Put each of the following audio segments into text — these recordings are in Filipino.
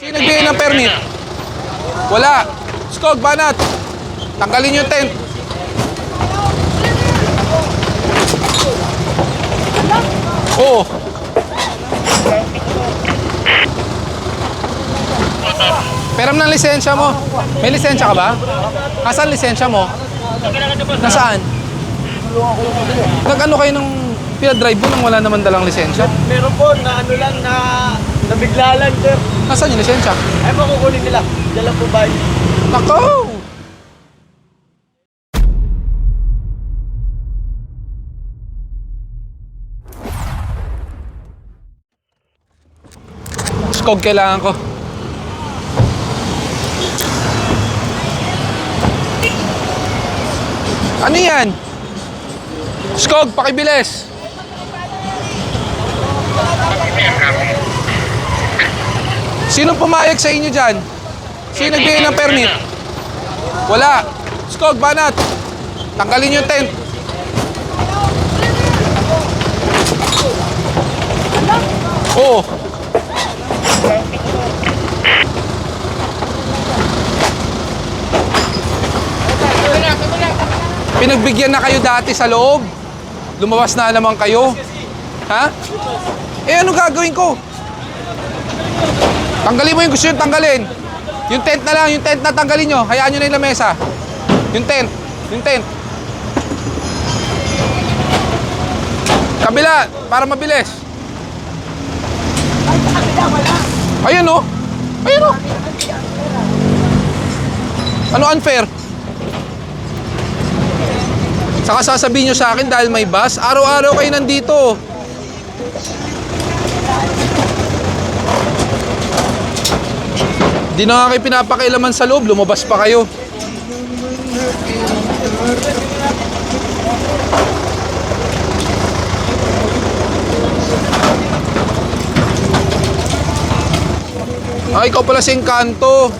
Sino nagbigay ng permit? Wala. Skog, banat. Tanggalin yung tent. Oo. Peram ng lisensya mo. May lisensya ka ba? Nasaan lisensya mo? Nasaan? Nag-ano kayo ng pinadrive mo nang wala naman dalang lisensya? Meron po na ano lang na nabigla lang sir. Nasaan yung lisensya? Ay po kukunin nila. Dala po ba yun? Nako! Skog kailangan ko. Ano yan? Skog, pakibilis! Sino pumayag sa inyo dyan? Sino nagbigay ng permit? Wala. Skog, banat. Tanggalin yung tent. Oo. Pinagbigyan na kayo dati sa loob. Lumabas na naman kayo. Ha? Eh, ano gagawin ko? Tanggalin mo yung gusto yung tanggalin. Yung tent na lang, yung tent na tanggalin nyo. Hayaan nyo na yung lamesa. Yung tent. Yung tent. Kabila, para mabilis. Ayun oh. Ayun oh. Ano unfair? Saka sasabihin nyo sa akin dahil may bus, araw-araw kayo nandito. Di na nga kayo pinapakailaman sa loob, lumabas pa kayo. Ah, ikaw pala si Encanto.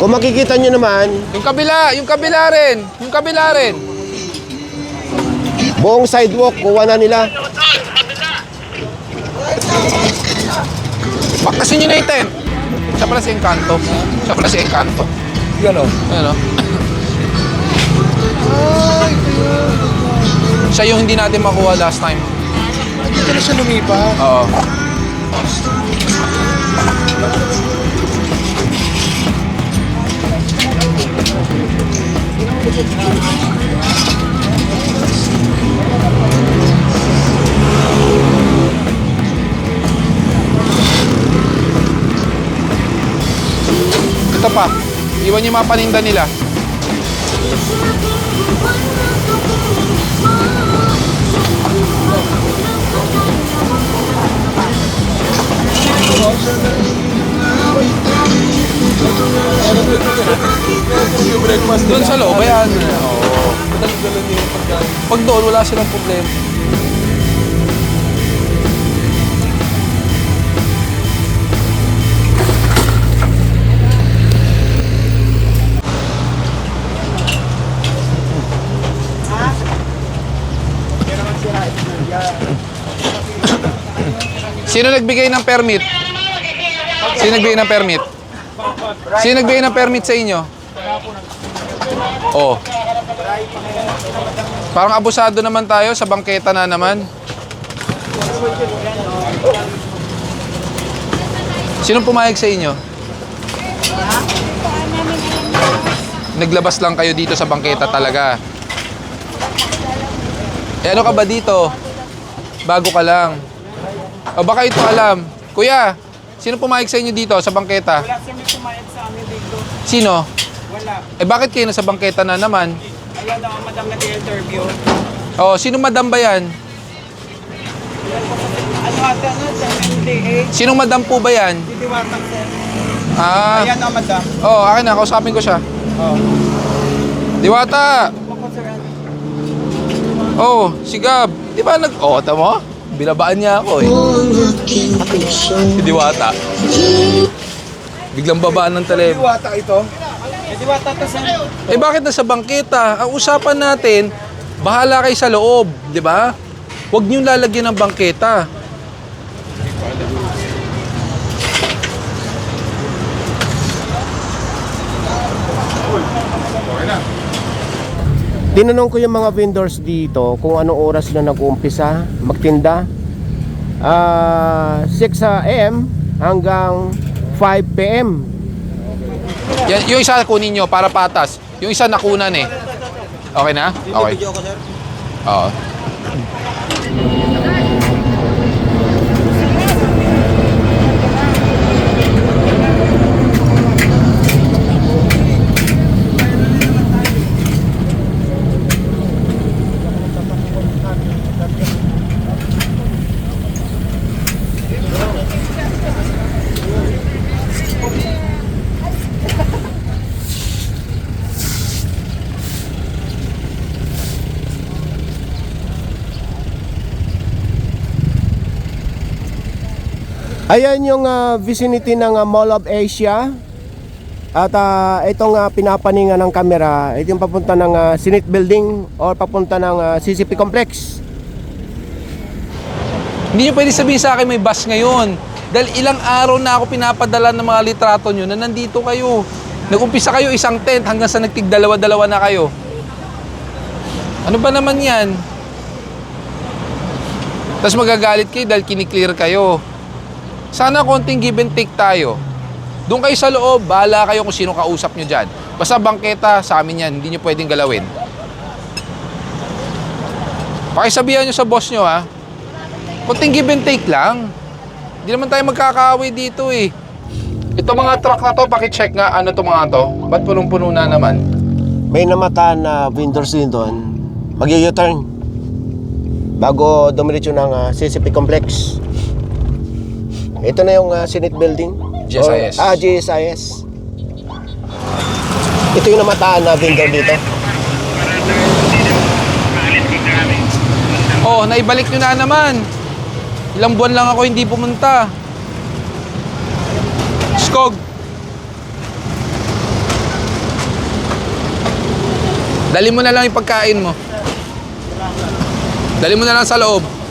Kung makikita nyo naman, Yung kabila, yung kabila rin. Yung kabila rin. buong sidewalk, kuha na nila. Bakasin nyo na yung tent. Siya pala si Encanto. Siya pala si Encanto. Yan o. Ano? Siya yung hindi natin makuha last time. Hindi ka na siya lumipat. Oo. Ito pa. Iwan yung mga paninda nila. Doon sa loob, ayan. Oo. Pag doon, wala silang problema. Sino nagbigay ng permit? Sino nagbigay ng permit? Sino nagbigay ng permit sa inyo? Oh. Parang abusado naman tayo sa bangketa na naman. Sino pumayag sa inyo? Naglabas lang kayo dito sa bangketa talaga. Eh ano ka ba dito? Bago ka lang. O baka ito alam. Kuya, sino pumayag sa inyo dito sa bangketa? Wala sir may pumayag sa amin dito. Sino? Wala. Eh bakit kayo nasa bangketa na naman? Ayan na ang madam nag-interview. Oh, sino madam ba yan? Ano ate ano sir? MDA. Sinong madam po ba yan? Titiwatang sir. Ah, Ayan ang madam. oh, akin na, kausapin ko siya. Oh. Diwata! Ako sir. ano? Oh, sigab. Di ba nag... Oh, tamo? Binabaan niya ako eh. Si Diwata. Biglang babaan ng telepono. Titiwata ito? Titiwata to sir. Eh bakit nasa bangketa? Ang usapan natin, bahala kayo sa loob, di ba? Huwag niyong lalagyan ng bangketa. Tinanong ko yung mga vendors dito kung anong oras sila nag-uumpisa magtinda. Ah, 6 a.m. hanggang 5 p.m. Yan, yung isa kunin nyo para patas. Yung isa nakunan eh. Okay na? Okay. Oo. Ayan yung ah, vicinity ng ah, Mall of Asia. At ah, itong ah, pinapaninga ng camera, ito yung papunta ng ah, Senate Building or papunta ng ah, CCP Complex. Hindi nyo pwede sabihin sa akin may bus ngayon. Dahil ilang araw na ako pinapadala ng mga litrato nyo na nandito kayo. Nag-umpisa kayo isang tent hanggang sa nagtig dalawa-dalawa na kayo. Ano ba naman yan? Tapos magagalit kayo dahil kiniklear kayo. Sana konting give and take tayo. Doon kayo sa loob, bahala kayo kung sino kausap nyo dyan. Basta bangketa, sa amin yan, hindi nyo pwedeng galawin. Pakisabihan nyo sa boss nyo ha. Konting give and take lang. Hindi naman tayo magkakaaway dito eh. Ito mga truck na to, pakicheck nga ano to mga to. Ba't punong-puno na naman? May namataan na vendors din doon. Mag-u-turn. Bago dumiretso ng ah, CCP Complex. Ito na yung ah, Senate Building. GSIS. Or- ah, GSIS. Ito yung namataan na vendor dito. Oh, naibalik nyo na naman. Ilang buwan lang ako hindi pumunta. Skog. Dali mo na lang yung pagkain mo. Dali mo na lang sa loob.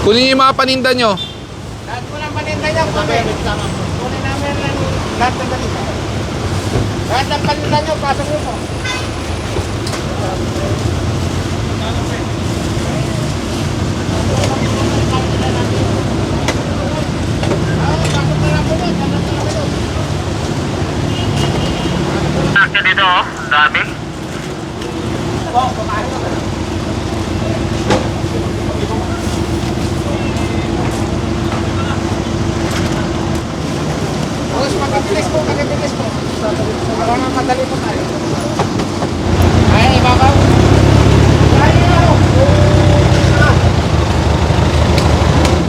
Kunin niyo yung mga paninda nyo. Lahat mo ng paninda niya, kami. Kunin namin ng lahat ng paninda. Lahat ng paninda niyo, pasok mo po. Dito, oh. Dami. Tapos po. Para na madali po tayo. Ay, ibabaw.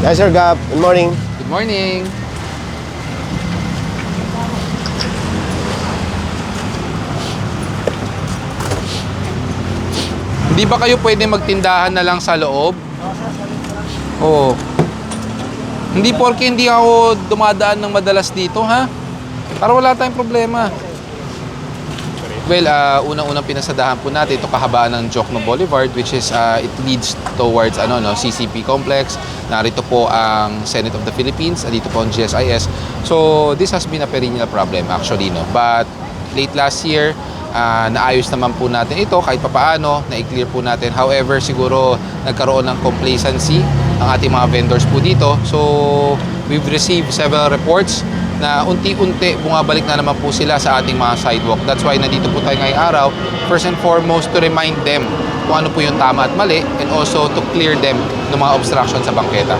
Yes, sir, Gab. Good morning. Good morning. Hindi ba kayo pwede magtindahan na lang sa loob? Oo. Hindi porke hindi ako dumadaan ng madalas dito, ha? Para wala tayong problema. Well, ah, unang-unang pinasadahan po natin ito kahabaan ng Jokno Boulevard which is ah, it leads towards ano no CCP complex. Narito po ang Senate of the Philippines, dito po ang GSIS. So, this has been a perennial problem actually no. But late last year, ah, naayos naman po natin ito kahit papaano, na-clear po natin. However, siguro nagkaroon ng complacency ang ating mga vendors po dito. So, we've received several reports na unti-unti bumabalik na naman po sila sa ating mga sidewalk. That's why nandito po tayo ngayong araw. First and foremost, to remind them kung ano po yung tama at mali and also to clear them ng mga obstruction sa bangketa.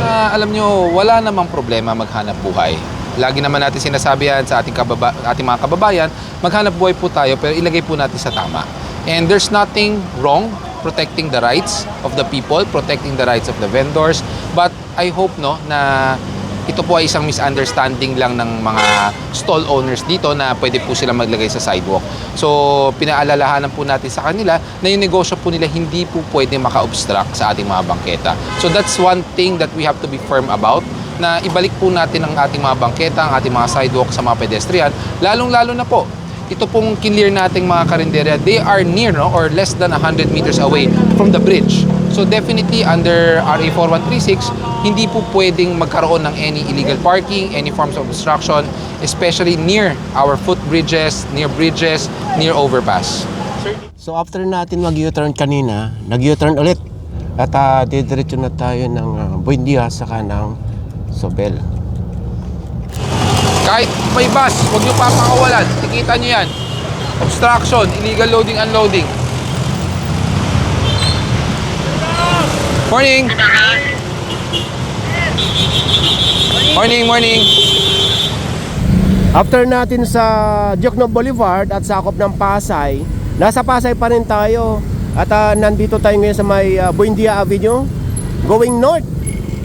Ah, alam nyo, wala namang problema maghanap buhay. Lagi naman natin sinasabi yan sa ating, kababa, ating mga kababayan, maghanap buhay po tayo pero ilagay po natin sa tama. And there's nothing wrong protecting the rights of the people, protecting the rights of the vendors. But I hope no na ito po ay isang misunderstanding lang ng mga stall owners dito na pwede po sila maglagay sa sidewalk. So, pinaalalahanan po natin sa kanila na yung negosyo po nila hindi po pwede maka-obstruct sa ating mga bangketa. So, that's one thing that we have to be firm about na ibalik po natin ang ating mga bangketa, ang ating mga sidewalk sa mga pedestrian, lalong-lalo na po ito pong clear nating mga karinderya, they are near no, or less than 100 meters away from the bridge. So definitely under RA 4136, hindi po pwedeng magkaroon ng any illegal parking, any forms of obstruction, especially near our footbridges, near bridges, near overpass. So after natin mag-U-turn kanina, nag-U-turn ulit. At uh, didiretso na tayo ng uh, Buendia sa kanang Sobel. Kahit may bus, huwag nyo papakawalan. Tikita nyo yan. Obstruction, illegal loading, unloading. Morning! Morning, morning. After natin sa Jokno Boulevard at sakop ng Pasay, nasa Pasay pa rin tayo. At ah, nandito tayo ngayon sa may ah, Buendia Avenue, going north.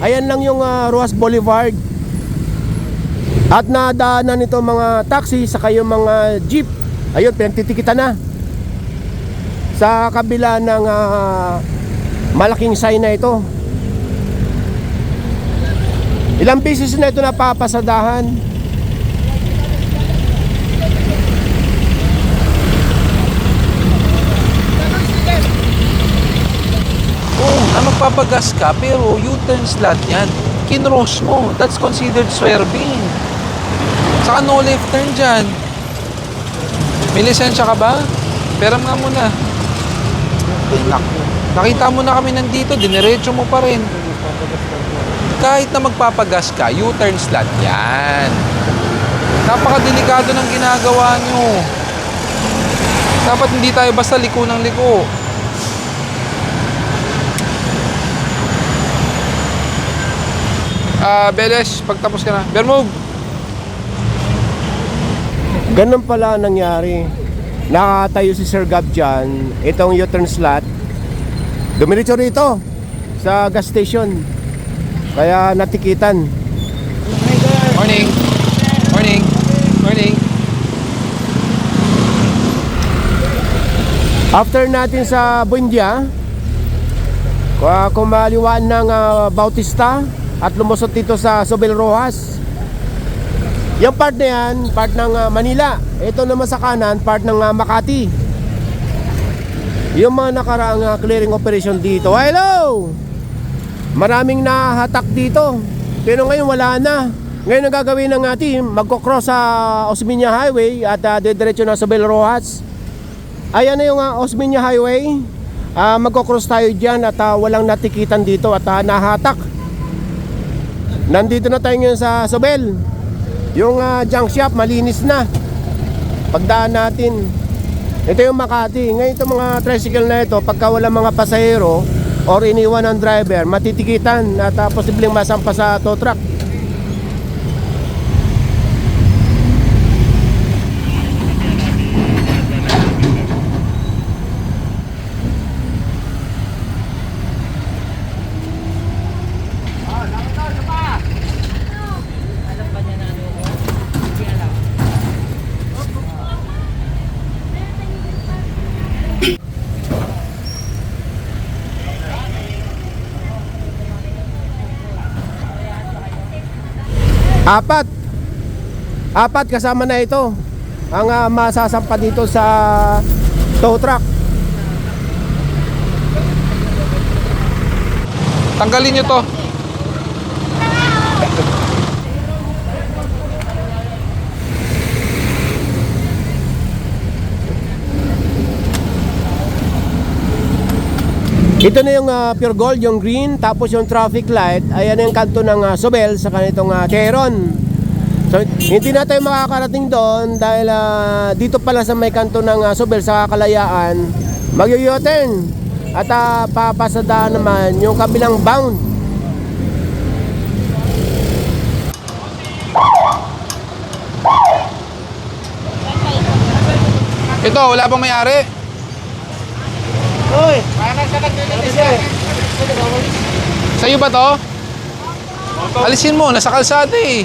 Ayan lang yung ah, Ruas Boulevard. At nadaanan nito mga taxi sa yung mga jeep. Ayun, pinagtitikitan na. Sa kabila ng ah, malaking sign na ito. Ilang beses na ito napapasadahan. Oo, na magpapagas ka, pero U-turn slot yan. Kinross mo. That's considered swerving. Saka no left turn dyan. May lisensya ka ba? Peram nga muna. Nakita mo na kami nandito, diniretso mo pa rin. Kahit na magpapagas ka, U-turn slot yan. Napakadelikado ng ginagawa nyo. Dapat hindi tayo basta liko ng liko. Ah, Beles, pagtapos ka na. Bermove! Ganun pala ang nangyari. Nakatayo si Sir Gab dyan, itong U-turn slot. Dumiretso rito sa gas station. Kaya natikitan. Morning! Morning! Morning! After natin sa Buendia, kung kumaliwaan ng ah, Bautista at lumusot dito sa Sobel Rojas. Yung part na yan, part ng ah, Manila. Ito naman sa kanan, part ng ah, Makati. Yung mga nakaraang ah, clearing operation dito. Hello! Maraming nahatak dito. Pero ngayon wala na. Ngayon ang gagawin ng ating magkocross sa Osmeña Highway at uh, diretso na sa Bel Rojas. Ayan na yung uh, Osmeña Highway. Ah, magkocross tayo dyan at ah, walang natikitan dito at ah, nahatak. Nandito na tayo ngayon sa Sobel. Yung ah, junk shop malinis na. Pagdaan natin. Ito yung Makati. Ngayon itong mga tricycle na ito, pagka wala mga pasahero or iniwan ng driver, matitikitan at uh, posibleng masampa sa tow truck. Apat. Apat kasama na ito. Ang ah, masasampa dito sa tow truck. Tanggalin nyo to. Ito na yung ah, pure gold, yung green, tapos yung traffic light, ayan yung kanto ng uh, Sobel sa kanitong uh, Cheron. So, hindi na tayo makakarating doon dahil ah, dito pala sa may kanto ng ah, Sobel sa Kalayaan, mag-u-turn at uh, papasada naman yung kabilang bound. Ito, wala bang may-ari? Uy! Sa'yo ba to? Alisin mo, nasa kalsada eh.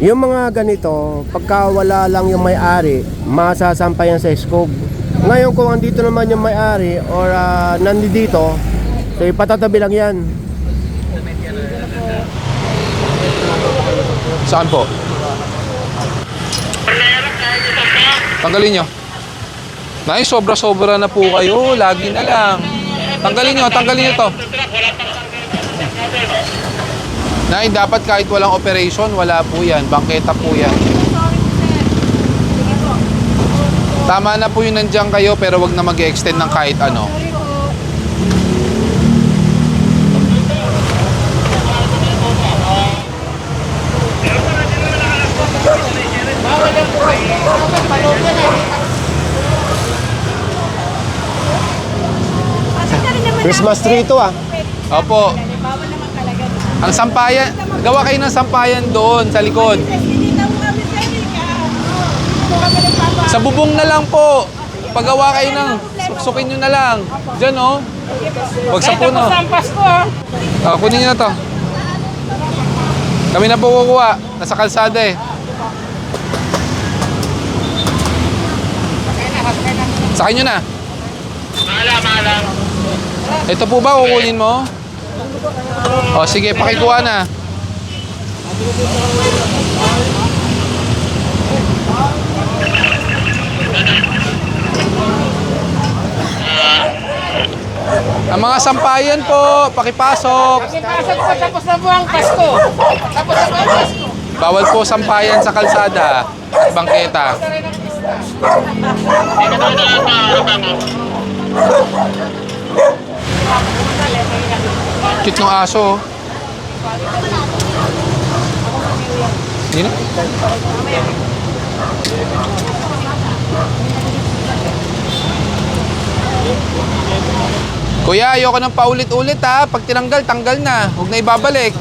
Yung mga ganito, pagka wala lang yung may-ari, masasampayan sa scope. Ngayon kung andito naman yung may-ari or uh, nandito, so ipatatabi lang yan. Saan po? Tanggalin nyo. Nay, sobra-sobra na po kayo. Lagi na lang. Tanggalin nyo, tanggalin nyo to. Nay, dapat kahit walang operation, wala po yan. Bangketa po yan. Tama na po yung nandiyan kayo pero wag na mag-extend ng kahit ano. Christmas tree ito ah. Opo. Bawal naman talaga. Ang sampayan, gawa kayo ng sampayan doon sa likod. Sa. Sa bubong na lang po. Pagawa kayo ng suksukin nyo na lang. Diyan oh. Huwag sa puno. Ang Pasko ah. Ah, kunin nyo na to. Kami na po kukuha. Nasa kalsada eh. Sakay nyo na. Maala, maala. Ito po ba kukunin mo? O sige, pakikuha na. Ang mga sampayan po, pakipasok. Pasok po, tapos na po ang Pasko. Tapos na po ang Pasko. Bawal po sampayan sa kalsada bangketa. Cute ng aso. oh. Hindi na? Kuya, ayoko nang paulit-ulit ha. Pag tinanggal, tanggal na. Huwag na ibabalik.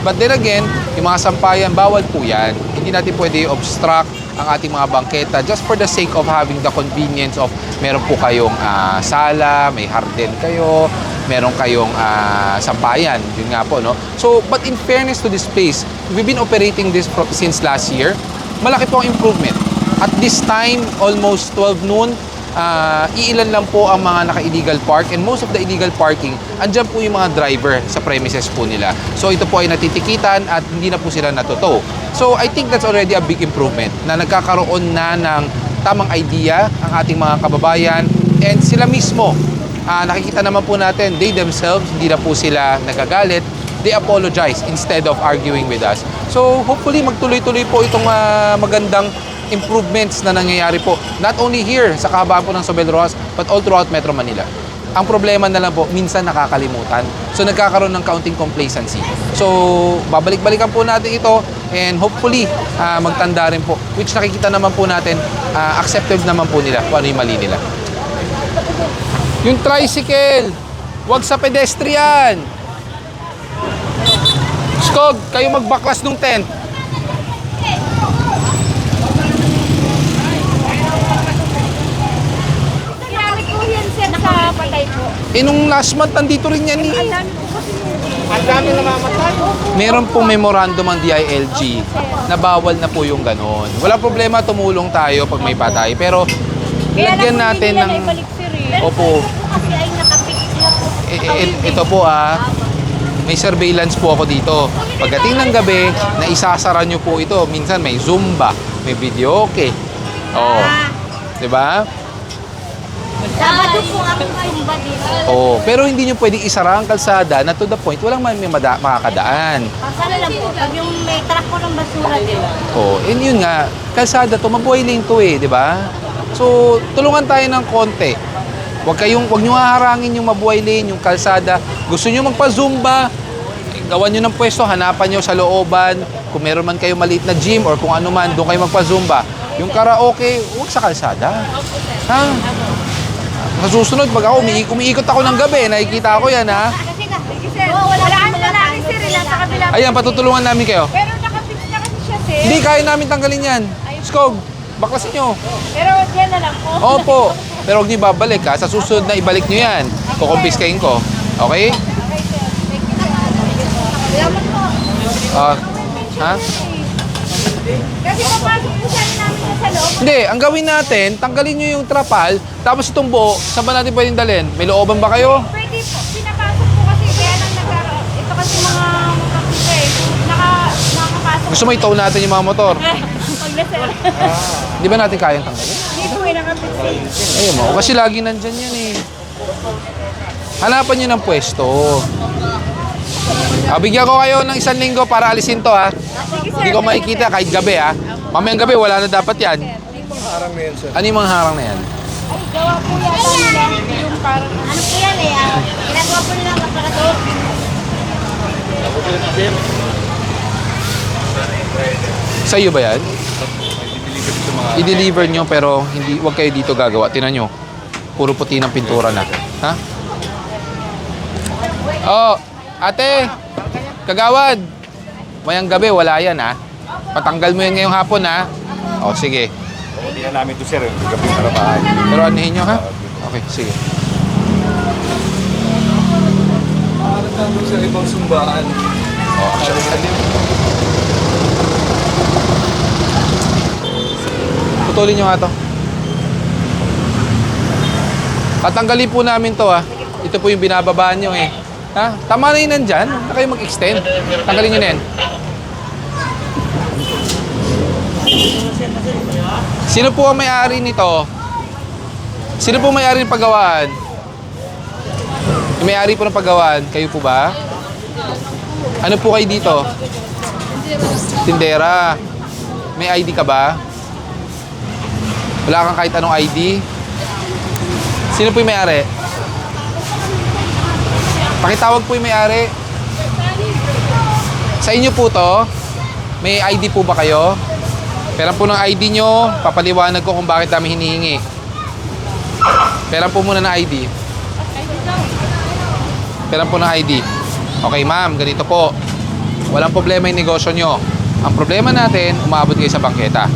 But then again, yung mga sampayan, bawal po yan. Hindi natin pwede obstruct ang ating mga bangketa just for the sake of having the convenience of meron po kayong ah, sala, may harden kayo, meron kayong ah, sampayan. Yun nga po, no? So, but in fairness to this place, we've been operating this since last year. Malaki po ang improvement. At this time, almost 12 noon, Ah, iilan lang po ang mga naka-illegal park and most of the illegal parking, andyan po yung mga driver sa premises po nila. So ito po ay natitikitan at hindi na po sila natuto. So I think that's already a big improvement na nagkakaroon na ng tamang idea ang ating mga kababayan and sila mismo Ah, nakikita naman po natin, they themselves, hindi na po sila nagagalit. They apologize instead of arguing with us. So, hopefully, magtuloy-tuloy po itong ah, magandang improvements na nangyayari po. Not only here, sa kahabaan po ng Sobel Rojas, but all throughout Metro Manila. Ang problema na lang po, minsan nakakalimutan. So, nagkakaroon ng counting complacency. So, babalik-balikan po natin ito and hopefully, ah, magtanda rin po. Which nakikita naman po natin, ah, accepted naman po nila kung ano yung mali nila. Yung tricycle, wag sa pedestrian. Skog, kayo magbaklas ng tent. Ginamit ko yan sir sa patay po. Eh nung last month, nandito rin yan eh. Ang dami namamatay. Meron pong memorandum ang DILG na bawal na po yung ganon. Wala problema, tumulong tayo pag may patay. Pero lagyan natin ng... Opo. Po. Eh, eh, ito po ah, may surveillance po ako dito. Pagdating ng gabi, na isasara nyo po ito. Minsan may Zumba, may video okay. Oo. Ah. 'Di ba? Sabado po ako sumba dito. Oo. Pero hindi nyo pwedeng isara ang kalsada na to the point, walang may mada- makakadaan. Sana lang po, pag yung may truck po ng basura din. Oo. And yun nga, kalsada to, mabuhay lane to eh, di ba? So, tulungan tayo ng konti. Huwag kayong, huwag nyo haharangin yung mabuhay lane, yung kalsada. Gusto nyo magpa-zumba, eh, gawan nyo ng pwesto, hanapan nyo sa looban. Kung meron man kayo maliit na gym or kung ano man, doon kayo magpa-zumba. Yung karaoke, huwag sa kalsada. Ha? Sa susunod, pag ako, umiik- umiikot ako ng gabi, nakikita ko yan, ha? Sir, walaan na namin sir, ilan sa kabila. Ayan, patutulungan namin kayo. Pero nakapix na kasi siya sir. Hindi, kaya namin tanggalin yan. Skog, baklasin nyo. Pero yan na lang po. Opo. Pero huwag niyo babalik ha. Sa susunod na ibalik niyo yan. Kukumpiskain ko. Okay? Okay sir, thank you sir. Salamat po. Ah, ha? Kasi papasok po sana namin yan sa loob. Hindi, ang gawin natin, tanggalin niyo yung trapal, tapos itong buo, saan ba natin pwedeng dalhin? May looban ba kayo? Pwede po, pinapasok po kasi kaya lang nagkaroon. Ito kasi mga motorsiklo eh. Naka, nakapasok. Gusto mo itow natin yung mga motor? Pag sir. Di ba natin kayang tanggalin? Hindi po eh, nakapix eh. Ayun mo, kasi lagi nandyan yan eh. Hanapan niyo ng pwesto. Ah, bigyan ko kayo ng isang linggo para alisin to ha. Sige. Hindi ko makikita kahit gabi ha. Opo. Mamayang gabi, wala na dapat yan. Harang na yan, sir. Ano yung mga harang na yan? Ay, gawa po yata nila. Yung parang, ano po yan eh, ah, ginagawa po nila kapagator. Sa iyo ba yan? I-deliver nyo pero hindi wag kayo dito gagawa. Tinan nyo. Puro puti ng pintura na. Ha? Oh, ate. Kagawad. Mayang gabi wala yan ha. Patanggal mo yan ngayong hapon ha. Oh, sige. Hindi na namin ito, sir. Gabi para bahay. Pero anihin nyo ha? Okay, sige. sa ibang sumbaan. Oh, actually, Putulin nyo nga to. Tatanggalin po namin to ha. Ito po yung binababaan nyo eh. Ha? Tama na yun nandyan. Na kayo mag-extend. Tanggalin nyo na yan. Sino po ang may-ari nito? Sino po may-ari ng paggawaan? May-ari po ng paggawaan, kayo po ba? Ano po kayo dito? Tindera. May ID ka ba? Wala kang kahit anong ID? Sino po yung may-ari? Pakitawag po yung may-ari. Sa inyo po to, may ID po ba kayo? Pera po ng ID nyo, papaliwanag ko kung bakit dami hinihingi. Pera po muna ng ID. Pera po ng ID. Okay ma'am, ganito po. Walang problema yung negosyo nyo. Ang problema natin, umabot kayo sa bangketa.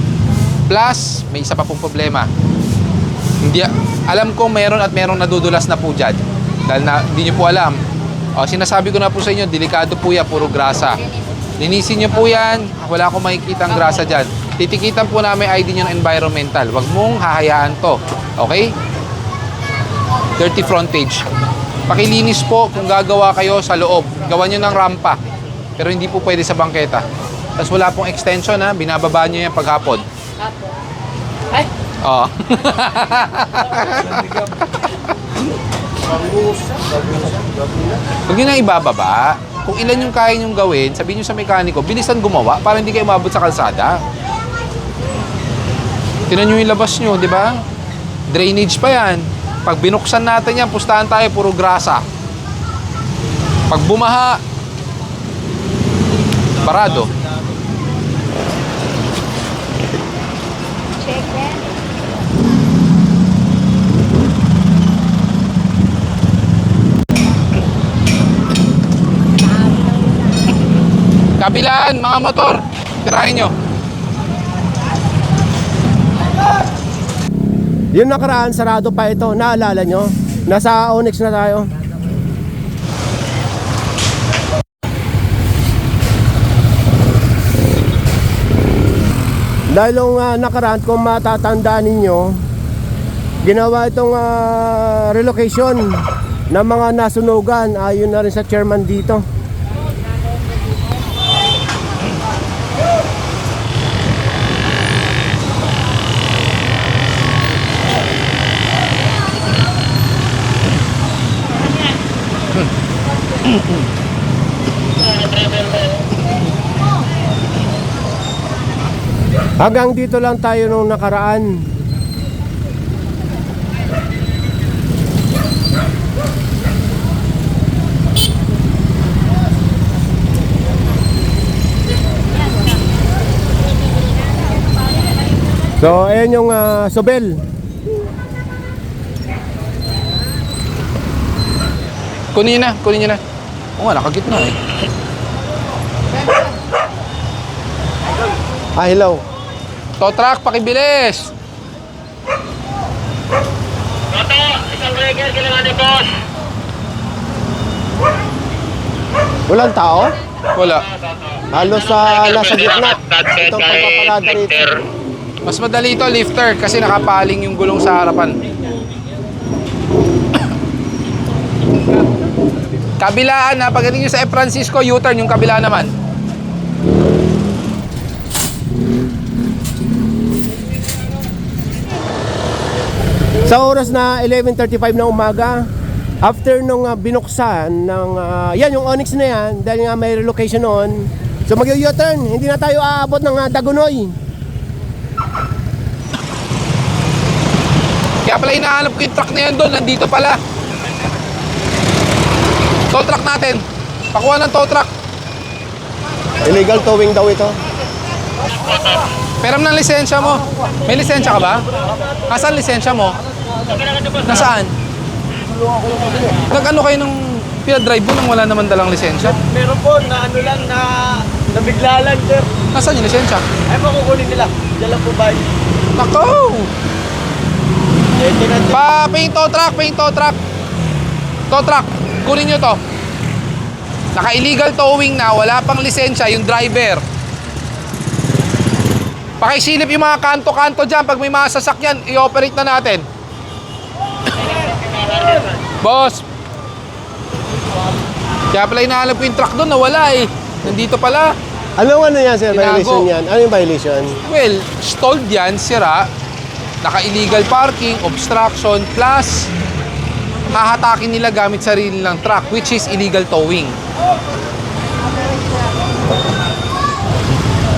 Plus, may isa pa pong problema. Hindi, alam ko meron at merong nadudulas na po dyan. Dahil na, hindi nyo po alam. O, sinasabi ko na po sa inyo, delikado po yan, puro grasa. Linisin nyo po yan, wala akong makikita ang grasa dyan. Titikitan po namin ID nyo ng environmental. Huwag mong hahayaan to. Okay? Dirty frontage. Pakilinis po kung gagawa kayo sa loob. Gawan nyo ng rampa. Pero hindi po pwede sa bangketa. Tapos wala pong extension ha. Binababa nyo yan paghapon. Ay, Oo. Huwag nyo na ibababa. Kung ilan yung kaya nyong gawin, sabihin nyo sa mekaniko, bilisan gumawa para hindi kayo umabot sa kalsada. Tinan nyo yung labas nyo, di ba? Drainage pa yan. Pag binuksan natin yan, pustahan tayo, puro grasa. Pag bumaha, parado. Kabilaan, mga motor. Tirahin nyo. Yung nakaraan, sarado pa ito. Naalala nyo? Nasa Onyx na tayo. Dahil yung ah, nakaraan, kung matatandaan ninyo, ginawa itong ah, relocation ng mga nasunugan. Ayon na rin sa chairman dito. Hanggang dito lang tayo nung nakaraan. So, ayan yung ah, Sobel. Kunin na, kunin na. Oo nga, nakagitna eh. Ah, hello. Tow truck, pakibilis! Walang tao? Wala. Halos sa nasa gitna. Itong pagpaparada rito. Mas madali ito, lifter, kasi nakapaling yung gulong sa harapan. Kabilaan na, pagdating nyo sa E. Francisco, U-turn yung kabila naman. Sa oras na 11.35 na umaga, after nung uh, binuksan ng, uh, yan yung Onyx na yan, dahil nga may relocation noon, so mag U-turn, hindi na tayo aabot ng uh, Dagunoy. Kaya pala inahanap ko yung truck na yan doon, nandito pala. Tow truck natin. Pakuha ng tow truck. Illegal towing daw ito. Peram ng lisensya mo. May lisensya ka ba? Nasaan lisensya mo? Nasaan? Nag-ano kayo nung pinadrive mo nang wala naman dalang lisensya? Meron po na ano lang na nabigla lang sir. Nasaan yung lisensya? Ay makukunin nila. Dala po ba? Nako! Pa, ping tow truck, ping tow truck. Tow truck, kunin nyo to. Naka-illegal towing na, wala pang lisensya yung driver. Pakisilip yung mga kanto-kanto dyan. Pag may mga sasakyan, i-operate na natin. Boss. Kaya pala hinahanap ko yung truck doon, nawala eh. Nandito pala. Anong ano yan, sir? Tinago. Violation yan? Ano yung violation? Well, stalled yan, sira, naka-illegal parking, obstruction, plus hahatakin nila gamit sarili ng truck, which is illegal towing.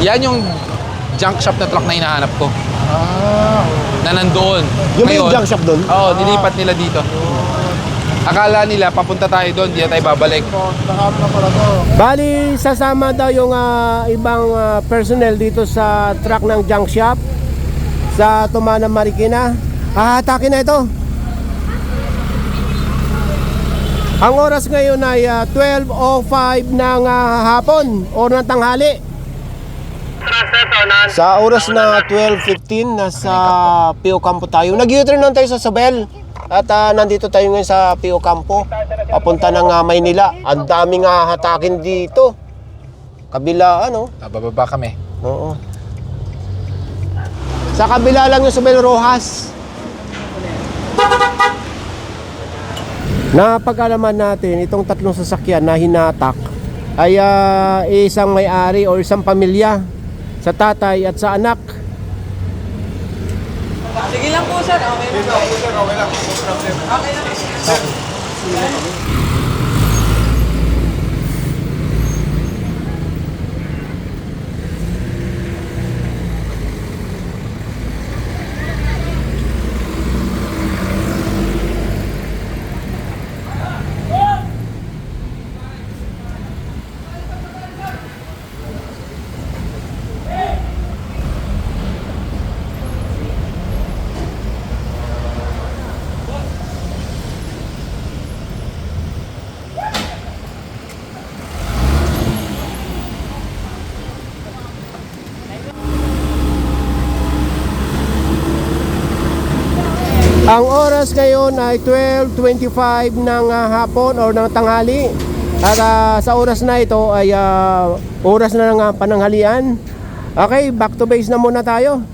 Yan yung junk shop na truck na hinahanap ko. Na nandoon. Yung may junk shop doon? Oo, nilipat nila dito. Akala nila, papunta tayo doon, di na tayo babalik. Bali, sasama daw yung ah, ibang ah, personnel dito sa truck ng junk shop sa Tumana Marikina. Hahatakin na ito. Ang oras ngayon ay ah, 12.05 ng ah, hapon o ng tanghali. Sa oras na 12.15, nasa Pio Campo tayo. Nag-U-turn lang tayo sa Sobel. At ah, nandito tayo ngayon sa Pio Campo. Papunta ng ah, Maynila. Ang daming nga hatakin dito. Kabila, ano? Bababa kami. Oo. Sa kabila lang yung Sobel Rojas. Napag-alaman natin itong tatlong sasakyan na hinatak ay ah, isang may-ari o isang pamilya sa tatay at sa anak. Sige lang po sir. Okay lang po sir. Okay lang. Okay lang. Ang oras ngayon ay 12.25 ng ah, hapon o ng tanghali. At ah, sa oras na ito ay ah, oras na ng ah, pananghalian. Okay, back to base na muna tayo.